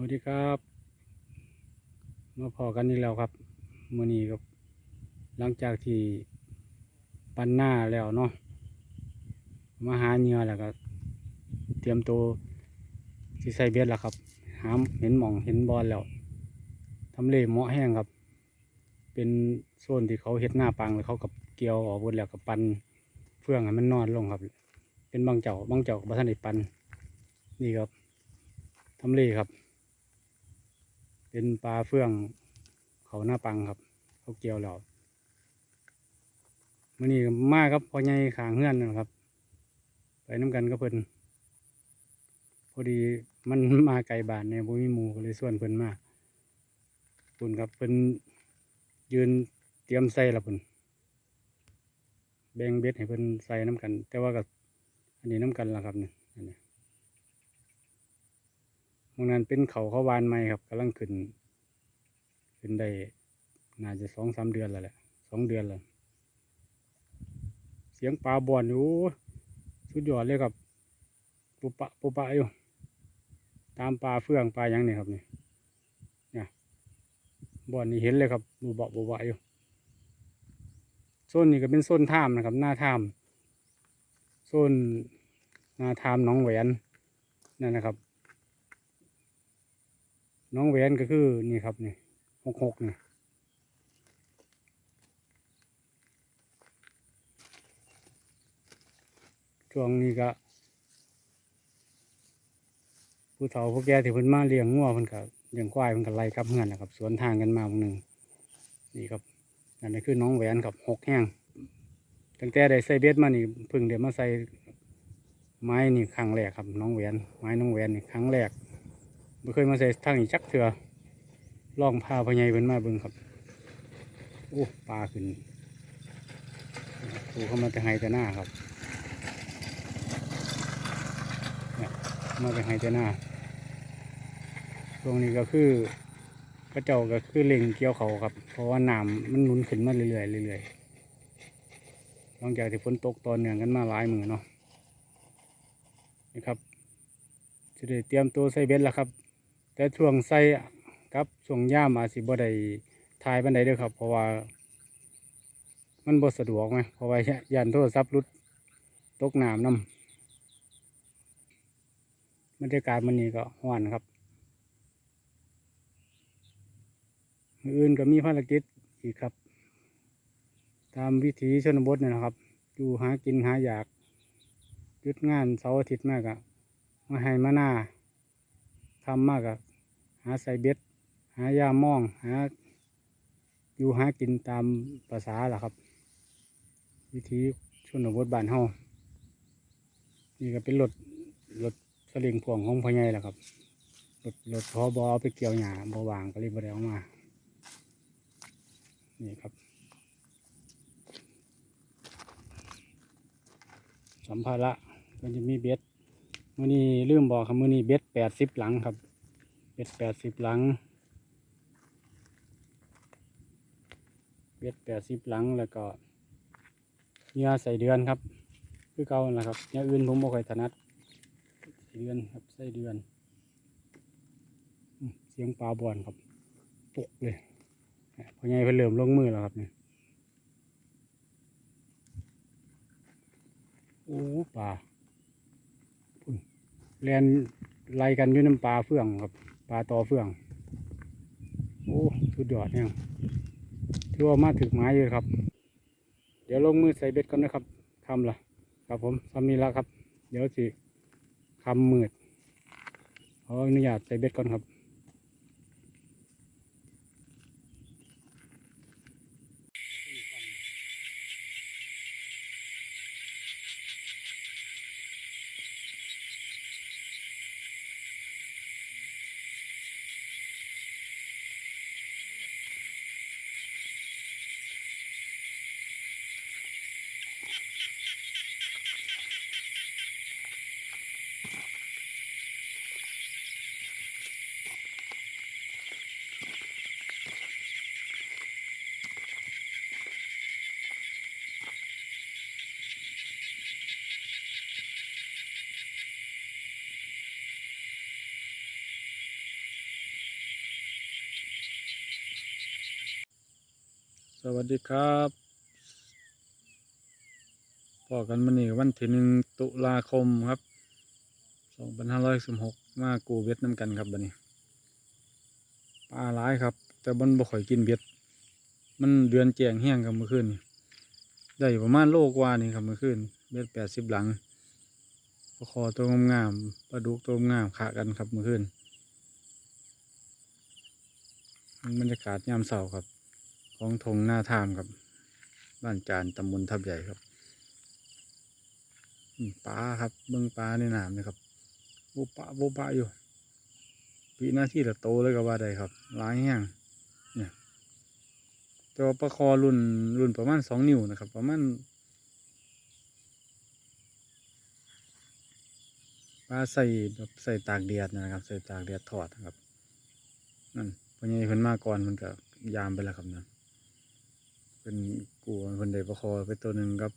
วัสดีครับ มาพอกันอีกแล้วครับมื่อนี้ครับ หลังจากที่ปันหน้าแล้วเนาะมาหาเหงื่อแล้วก็เตรียมตัวที่ใส่เบ็ดแล้วครับ หามเห็นหมองเห็นบอลแล้วทำเลเหมาะแห้งครับ เป็นโซนที่เขาเห็ดหน้าปังแล้วเขากับเกี่ยวออกหมดแล้วกับปันเฟื่องให้มันนอนลงครับ เป็นบางเจ้าบางเจ้ากับท่านได้ปันนี่ครับทำเลครับ เป็นปลาเฟื่องเขาหน้าปังครับเขาเกี่ยวแล้วมื่อนี้มากครับพอใหญ่ขางเงื่อนนะครับ ไปน้ำกันก็เพิ่นพอดีมันมาไกลบ้านเนี่ยบ่มีหมูก็เลยส่วนเพิ่นมาเพิ่นครับเพิ่นยืนเตรียมใส่ละเพิ่นแบ่งเบ็ดให้เพิ่นใส่น้ำกัน แต่ว่ากับอันนี้น้ำกันละครับเนี่ย อันนี้ตรงนั้นเป็นเขาเขาวานใหม่ครับกำลังขึ้น ขึ้นได้น่าจะสองสามเดือนแล้วแหละสองเดือนแล้วเสียงปลาบ่อนอยู่สุดยอดเลยครับปุปะปุปะอยู่ตามปลาเฟื่องปลาหยังนี่ครับนี่เนี่ยบ่อนนี่เห็นเลยครับบูบะบูบะอยู่โซนนี้ก็เป็นโซนถ้ำนะครับ หน้าถ้ำโซนหน้าถ้ำหน้องแหวนนั่นนะครับ น้องแหวนก็คือนี่ครับนี่หกหกนี่ช่วงนี้ก็ผู้เฒ่าผู้แก่ที่เพิ่นมาเลี้ยงงัวเพิ่นก็เลี้ยงควายเพิ่นก็ไล่กลับเฮือนนะครับ สวนทางกันมาบางหนึ่งนี่ครับนั่นก็คือน้องแหวนกับหกแห้งตั้งแต่ได้ใส่เบ็ดมานี่พิ่งเดี๋ยวมาใส่ไม้นี่ครั้งแรกครับ น้องแหวนไม้น้องแหวนนี่ครั้งแรก ไม่เคยมาใส่ทางนี้จักเถื่อลองพาพ่อใหญ่เพิ่นมาเบิ่งครับโอ้ปลาขึ้นปูเข้ามาแต่ไฮแต่หน้าครับมาไปให้เจ้าหน้าช่วงนี้ก็คือพระเจ้าก็คือเล็งเกี่ยวเขาครับ เพราะว่าน้ำมันหนุนขึ้นมาเรื่อยๆเรื่อยๆหลังจากที่ฝนตกตอนเนื่องกันมาหลายมือเนาะนี่ครับจะได้เตรียมตัวใส่เบ็ดแล้วครับ แต่ช่วงใส่กับช่วงย่ามอาสิบ่ได้ทายบันไดเด้อครับ เพราะว่า มันบ่สะดวกไหมเพราะว่าย่านโทรศัพท์หลุดตกน้ำน้ำบรรยากาศมันนี่ก็ห้อนครับอื่นก็มีภารกิจอีกครับ ตามวิถีชนบทเนี่ยนะครับ อยู่หากินหาอยากยุดงานเสาร์อาทิตย์มากอะมาให้มาหน้าทำมากอะ หาใส่เบ็ด หายามอง หา อยู่หากินตามภาษาล่ะครับ วิถีชนบทบ้านเฮานี่ก็เป็นรถรถสลิงพ่วงของพ่อใหญ่แหละครับรถรถพอบเอาไปเกี่ยวหญ้าบวางก็เลยบ่ได้เอามา นี่ครับ สัมภาระก็จะมีเบ็ดมื่อนี้ลืมบอกครับมื่อนี้เบ็ดแปดสิบหลังครับ เบ็ดแปดสิบหลังเบ็ดแปดสิบหลังแล้วก็เนื้อใส่เดือนครับ คือเก่านั่นแหละครับเนื้ออื่นผมบ่ค่อยถนัดไส้เดือนครับไส้เดือน เสียงปลาบอนครับปุกเลยพอใหญ่เพิ่นเริ่มลงมือแล้วครับเนี่ยโอ้ปลาพุ่นแลนไล่กันอยู่น้ำปลาเฟื่องครับ ปลาตอเฟื่อง โอ้สุดยอดเนี่ยถือว่ามาถึงไม้เลยครับ เดี๋ยวลงมือใส่เบ็ดกันนะครับคำละครับผมทำนี้ละครับ เดี๋ยวสิคำมืดขออนุญาตใส่เบ็ดก่อนครับ วัสดีครับพอกันมันนี่วันที่หนึ่งตุลาคมครับสองพันห้าร้อยสิบหกมากูเบ็ดน้ำกันครับบันนี้ปลาหลายครับ แต่มันบ่ค่อยกินเบ็ด มันเดือนแจงแห้งครับเมื่อคืนนี่ได้ประมาณโลกว่านี่ครับเมื่อคืนเบ็ดแปดสิบหลังปลาคอตัวงามๆปลาดุกตัวงามขากันครับเมื่อคืนบรรยากาศยามเสาร์ครับ ของทงหน้าทามครับ บ้านจานตำบลทับใหญ่ครับปลาครับเบิ้งปลาในน้ำเลยครับบุปะบุปะอยู่ปีหน้าที่ละโตเลยก็ว่าได้ครับหลายแห้งเนี่ยแต่ว่าปลาคอรุ่นรุ่นประมาณสองนิ้วนะครับ ประมาณปลาใส่แบบใส่ตากแดดนะครับ ใส่ตากแดดทอดนะครับนั่นพอใหญ่เพิ่นมาก่อนมันก็ยามไปแล้วครับเนั่น เป็นกูคนใดประคอไปตัวหนึ่งกับ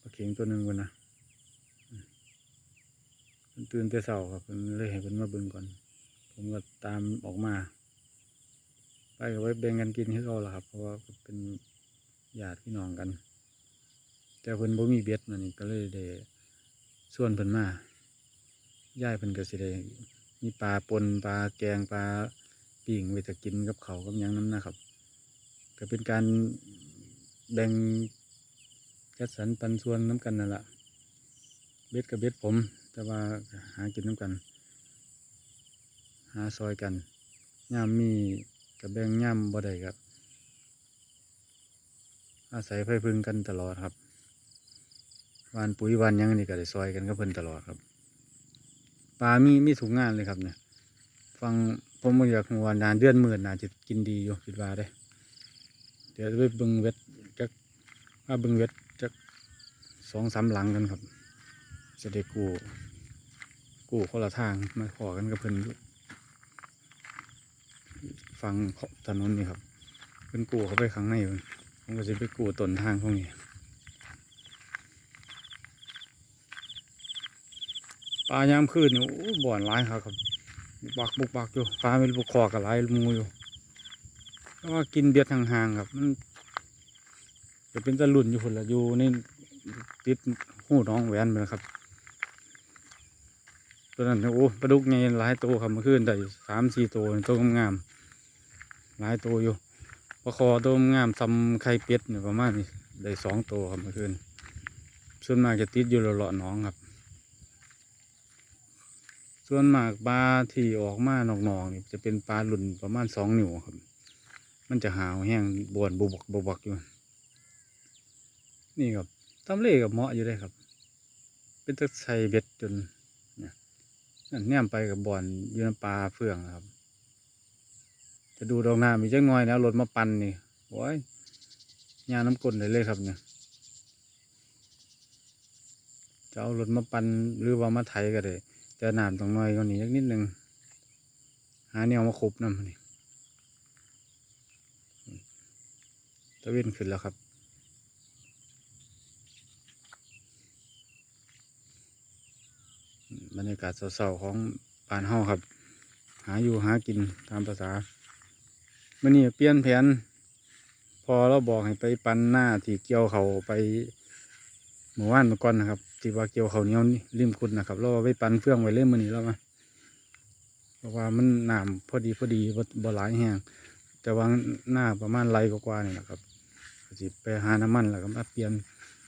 ปลาเข็งตัวหนึ่งคนนะมเพิ่นตื่นแต่เช้าครับเพิ่นเลยให้เพิ่นมาเบิ่งก่อน ผมก็ตามออกมา ไปก็ไว้แบ่งกันกินให้เขาละครับ เพราะว่าเป็นญาติพี่น้องกัน แต่เพิ่นบ่มีเบ็ดมานี่ก็เลยได้ส่วนเพิ่นมาย่ายเพิ่นก็สิได้มีปลาปนปลาแกงปลาปิ่งไว้จะกินกับเขากับยังน้ำนะครับ ก็เป็นการ แบ่งจัดสรรปันส่วนน้ำกันนั่นแหละเบ็ดกับเบ็ดผม แต่ว่าหากินน้ำกัน หาซอยกันย่ามมีกับแบ่งย่ามบ่ได้ครับ อาศัยไฟพึ่งกันตลอดครับวานปุ๋ยวานยังนี่ก็ได้ซอยกันก็เพิ่นตลอดครับปลามีมีถุงงานเลยครับเนี่ย ฟังผมบ่อยากหัวานานเดือนหมื่นนาจะกินดีอยู่คิดว่าได้ เดี๋ยวไปเบึงเวท จักว่าเบึงเวทจักสองสามหลังกันครับจะได้กู้กู้คนละทางมาขอกันกับเพิ่นอยู่ฟังถนนนี่ครับเพิ่นกู้เขาไปข้างในผมก็จะไปกู้ต้นทางพวกนี้ปลายามคืนนี่โอ้บ่อนหลายครับครับบุกบักบุกบักอยู่ปลาเป็นบุกคอกับลายมูอยู่เพราะว่ากินเบียดห่างๆครับมัน จะเป็นตะลุ่นอยู่คนละอยู่นี่ติดหูน้องแหวนไปแล้วครับตัวนั้นโอ้ปลาดุกไงหลายตัวครับเมื่อคืนได้สามสี่ตัวตัวงามๆหลายตัวอยู่ปลาคอตัวงามทำไข่เป็ดเนี่ยประมาณนี้ได้สองตัวครับเมื่อคืนส่วนมากจะติดอยู่เลาะๆหน้องครับ ส่วนมากปลาที่ออกมาหนองๆนี่จะเป็นปลาหลุ่นประมาณสองนิ้วครับ มันจะหาวแห้งบวนบุบกบุบกอยู่ นี่ครับทำเลกับเหมาะอยู่ได้ครับ เป็นตะไคร่เบ็ดจนเนี่ยนั่นแนมไปกับบอนอยู่น้ำปลาเฟืองนะครับ จะดูดอกน้ำมีจังน้อยนะรถมาปั่นนี่โอ้ยยาน้ำกลนเลยเลยครับเนี่ยจะเอารถมาปั่นหรือว่ามาไถก็ได้แต่น้ำต้องน้อยกว่านี้สักนิดนึงหาแนวมาคบน้ำนี่ตะเวนขึ้นแล้วครับ บรรยากาศเศร้าๆของป่านเฮาครับ หาอยู่หากินตามภาษามื่อนี้เปลี่ยนแผน พอเราบอกให้ไปปันหน้าที่เกี่ยวเขาไปหมู่บ้านเมื่อก่อนนะครับที่ว่าเกี่ยวเขาเหนี้ยวนี่ริมคุดนะครับเราไปปันเฟื่องไว้เล่มมื่อนี้แล้วมาเพราะว่ามันหน้ำพอดีพอดีบ่หลายแห้งแต่ว่าหน้าประมาณไรกว่าๆนี่แหละครับสิไปหาน้ำมันแล้วก็มาเปลี่ยน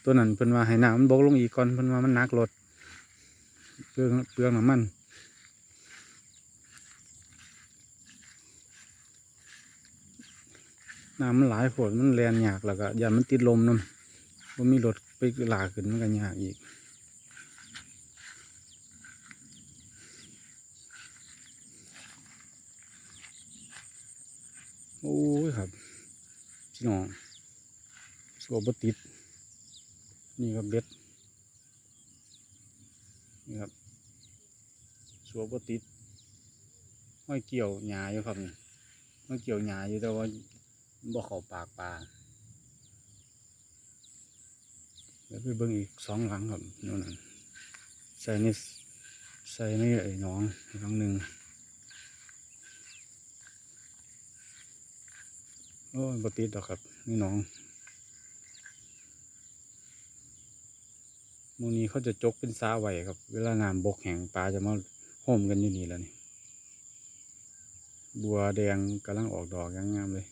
ตัวนั้นเพิ่นว่าให้น้ำมันบกลงอีกก่อนเพิ่นว่ามันนักรถ เปลืองเปลืองน้ำมันน้ำมันหลายโผดมันแลนยากแล้วก็ยันมันติดลมน้ำว่ามีรถไปหลากขึ้นมันก็ยากอีกโอ้ยครับพี่น้องสวบติด นี่ครับเบ็ด นี่ครับสัวบติดห้อยเกี่ยวหญ้าอยู่ครับนี่ห้อยเกี่ยวหญ้าอยู่แต่ว่าบ่เข้าปากปลาเดี๋ยวไปเบิ่งอีกสองหลังครับนู่นนั่นใส่ในใส่ในไอ้หน้องหลังหนึ่งโอ้ยบติดดอกครับนี่น้อง หมูนี้เขาจะจกเป็นสาไว้ครับ เวลาน้ำบกแห้งปลาจะมาโฮมกันอยู่นี่แล้วนี่ บัวแดงกำลังออกดอกงามเลย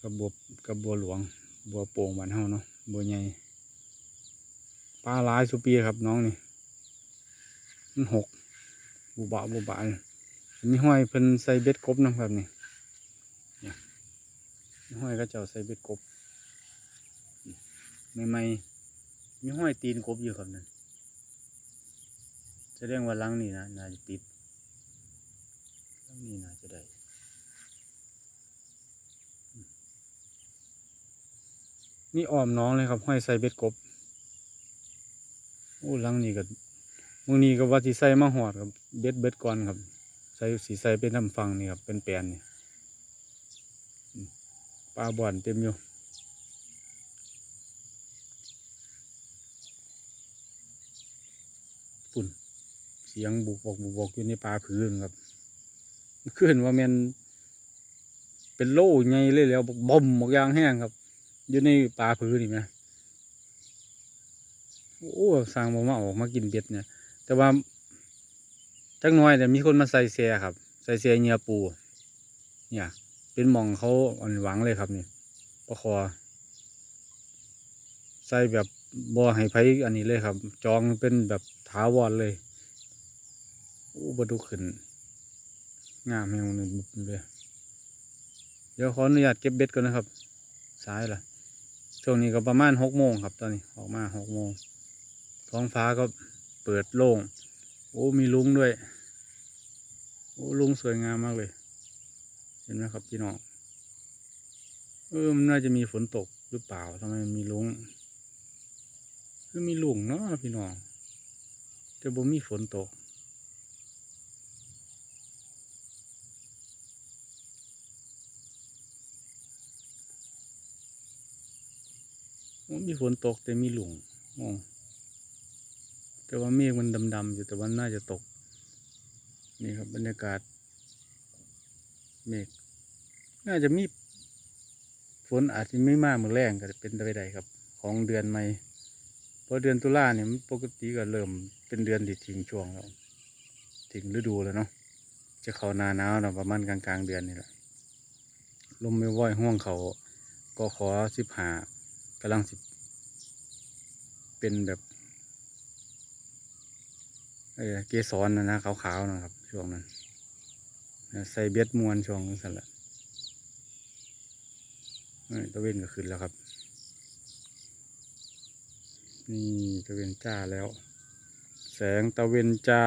กับบัวกับบัวหลวง บัวโป่งบ้านเฮาเนาะ บัวใหญ่ ปลาลายสุปีครับน้องนี่ มันหก บุบะบุบะเลยมีห้อยเพิ่นใส่เบ็ดกบนะครับนี่ห้อยก็เจ้าใส่เบ็ดกบใหม่ๆมี มีห้อยตีนกบอยู่ครับนั่นแสดงว่าลังนี่นะน่าจะติดลังนี่น่าจะได้นี่อ้อมน้องเลยครับห้อยใส่เบ็ดกบโอ้ลังนี่ก็มึงนี้ก็ว่าสิใส่มาหอดครับเบ็ดเบ็ดก่อนครับ ใส่สีใส่เป็นน้ำฟังนี่ครับเป็นแปลนนี่ปลาบ่อนเต็มอยู่ปุ่น เสียงบุกบอกบุกบอกอยู่ในปลาผืนครับขึ้นว่ามันเป็นโล่ไงเลยแล้วบ่มบอกยางแห้งครับ อยู่ในปลาผืนนี่ไหโอ้สร้างบ่มาออกมากินเบ็ดเนี่ย แต่ว่าจักหน้อยแต่มีคนมาใส่เสียครับ ใส่เสียเงียปู เนี่ย เป็นมองเขาอ่อนหวังเลยครับนี่ประคอ ใส่แบบบ่อให้ไผอันนี้เลยครับ จองเป็นแบบถาวรเลย อ้บดูขึ้น งามแมวหนึ่งบุบเลยเดี๋ยวขออนุญาตเก็บเบ็ดก่อนนะครับสายละช่วงนี้ก็ประมาณหกโมงครับ ตอนนี้ออกมาหกโมงท้องฟ้าก็เปิดโล่ง โอ้มีลุงด้วย โอ้ลุงสวยงามมากเลย เห็นไหมครับพี่น้องเออมันน่าจะมีฝนตกหรือเปล่าทำไมมีลุงคือมีลุงเนาะพี่น้องแต่บ่มีฝนตก มีฝนตกแต่มีหลุงโอ้แต่ว่าเมฆมันดำๆอยู่แต่ว่าน่าจะตก นี่ครับบรรยากาศ เมฆน่าจะมีฝนอาจจะไม่มากเมือแรงก็จะเป็นไปได้ครับ ของเดือนใหม่เพราะเดือนตุลาเนี่ยมันปกติก็เริ่มเป็นเดือนที่ทิ้งช่วงแล้วทิ้งฤดูแล้วเนาะจะเข้านาหนาวเนาะประมาณกลางกลางๆเดือนนี่แหละลมไม่ว่อยห่วงเขาก็ขอสิบหา กำลังสิบเป็นแบบ เออเกสรนะนะขาวๆนะครับ ช่วงนั้นใส่เบ็ดมวนช่วงนั้นสั่นละตะเวนก็ขึ้นแล้วครับ นี่ตะเวนจ้าแล้ว แสงตะเวนจ้า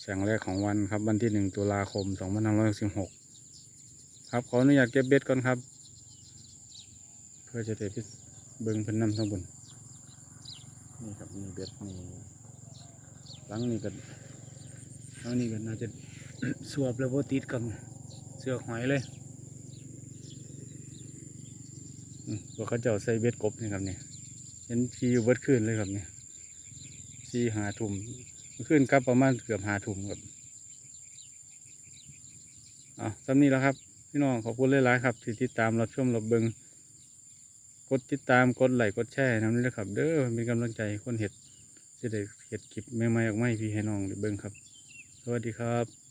แสงแรกของวันครับ วันที่หนึ่งตุลาคมสองพันห้าร้อยสิบหกครับขออนุญาตเก็บเบ็ดก่อนครับ พื่อจะได้ไปเบิ้งเพิ่นนำทั้งบน นี่ครับนี่เบ็ดนี่หลังนี่ก็หลังนี่ก็น่าจะสวบแล้วโบติดกับเสือกหอยเลยว่าเขาเจ้าใส่เบ็ดกบนี่ครับเนี่ยเห็นขี่อยู่เบิดขึ้นเลยครับเนี่ยขี่หาทุ่มขึ้นกับประมาณเกือบหาทุ่มครับอะสำนี้แล้วครับ พี่น้องขอบคุณหลายๆครับ ที่ติดตามรับชมรับเบิง กดติดตามกดไลค์กดแชร์นำนี้นะครับ เด้อเป็นกำลังใจคนเห็ดจะได้เห็ดคลิปใหม่ๆออกมาให้พี่ให้น้องได้เบิ่งครับ สวัสดีครับ